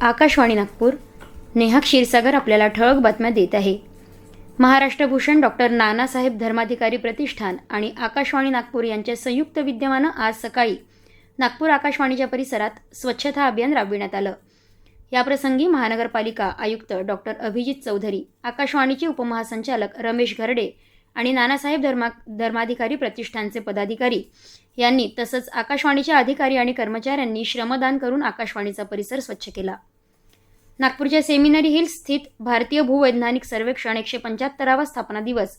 आकाशवाणी नागपूर. नेहा क्षीरसागर आपल्याला ठळक बातम्या देत आहे. महाराष्ट्रभूषण डॉक्टर नानासाहेब धर्माधिकारी प्रतिष्ठान आणि आकाशवाणी नागपूर यांच्या संयुक्त विद्यमानं आज सकाळी नागपूर आकाशवाणीच्या परिसरात स्वच्छता अभियान राबविण्यात आलं. याप्रसंगी महानगरपालिका आयुक्त डॉक्टर अभिजित चौधरी आकाशवाणीचे उपमहासंचालक रमेश घरडे आणि नानासाहेब धर्मा धर्माधिकारी प्रतिष्ठानचे पदाधिकारी यांनी तसंच आकाशवाणीच्या अधिकारी आणि कर्मचाऱ्यांनी श्रमदान करून आकाशवाणीचा परिसर स्वच्छ केला. नागपूरच्या सेमिनरी हिल्स स्थित भारतीय भूवैज्ञानिक सर्वेक्षण एकशे पंच्याहत्तरावा स्थापना दिवस.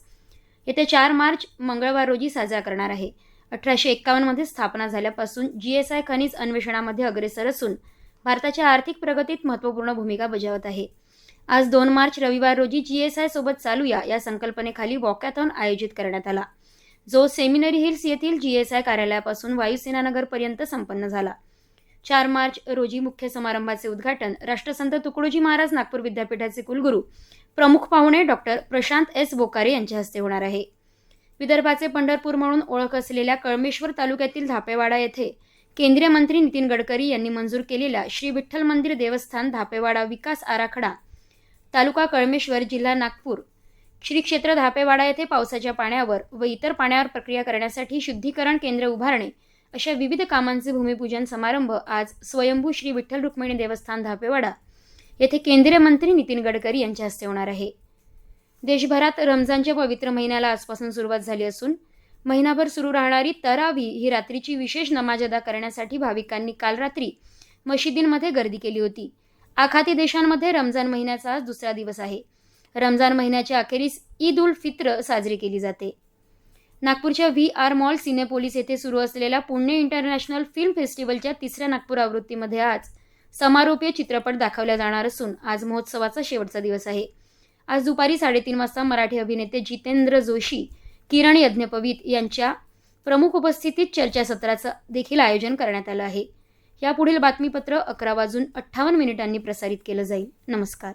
येत्या चार मार्च मंगळवार रोजी साजरा करणार आहे. अठराशे एक्कावन्नमध्ये स्थापना झाल्यापासून जी एस आय खनिज अन्वेषणामध्ये अग्रेसर असून भारताच्या आर्थिक प्रगतीत महत्त्वपूर्ण भूमिका बजावत आहे. आज दोन मार्च रविवार रोजी जी एस आय सोबत चालूया या संकल्पनेखाली वॉकॅथॉन आयोजित करण्यात आला. जो सेमिनरी हिल्स येथील जी एस आय कार्यालयापासून वायुसेना नगरपर्यंत संपन्न झाला. चार मार्च रोजी मुख्य समारंभाचे उद्घाटन राष्ट्रसंत तुकडोजी महाराज नागपूर विद्यापीठाचे कुलगुरू प्रमुख पाहुणे डॉक्टर प्रशांत एस बोकारे यांच्या हस्ते होणार आहे. विदर्भाचे पंढरपूर म्हणून ओळख असलेल्या कळमेश्वर तालुक्यातील धापेवाडा येथे केंद्रीय मंत्री नितीन गडकरी यांनी मंजूर केलेला श्री विठ्ठल मंदिर देवस्थान धापेवाडा विकास आराखडा तालुका कळमेश्वर जिल्हा नागपूर. श्री क्षेत्र धापेवाडा येथे पावसाच्या पाण्यावर व इतर पाण्यावर प्रक्रिया करण्यासाठी शुद्धीकरण केंद्र उभारणे अशा विविध कामांचे भूमिपूजन समारंभ आज स्वयंभू श्री विठ्ठल रुक्मिणी देवस्थान धापेवाडा येथे केंद्रीय मंत्री नितीन गडकरी यांच्या हस्ते होणार आहे. देशभरात रमजानच्या पवित्र महिन्याला आजपासून सुरुवात झाली असून महिनाभर सुरू राहणारी तरावी ही रात्रीची विशेष नमाज अदा करण्यासाठी भाविकांनी काल रात्री मशिदींमध्ये गर्दी केली होती. आखाती देशांमध्ये रमजान महिन्याचा आज दुसरा दिवस आहे. रमजान महिन्याच्या अखेरीस ईद उल फित्र साजरी केली जाते. नागपूरच्या व्ही आर मॉल सिनेपोलिस येथे सुरू असलेल्या पुणे इंटरनॅशनल फिल्म फेस्टिवलच्या तिसऱ्या नागपूर आवृत्तीमध्ये आज समारोपीय चित्रपट दाखवला जाणार असून आज महोत्सवाचा शेवटचा दिवस आहे. आज दुपारी साडेतीन वाजता मराठी अभिनेते जितेंद्र जोशी किरण यज्ञपवीत यांच्या प्रमुख उपस्थितीत चर्चासत्राचं देखील आयोजन करण्यात आलं आहे. यापुढील बातमीपत्र अकरा वाजून अठ्ठावन्न मिनिटांनी प्रसारित केलं जाईल. नमस्कार.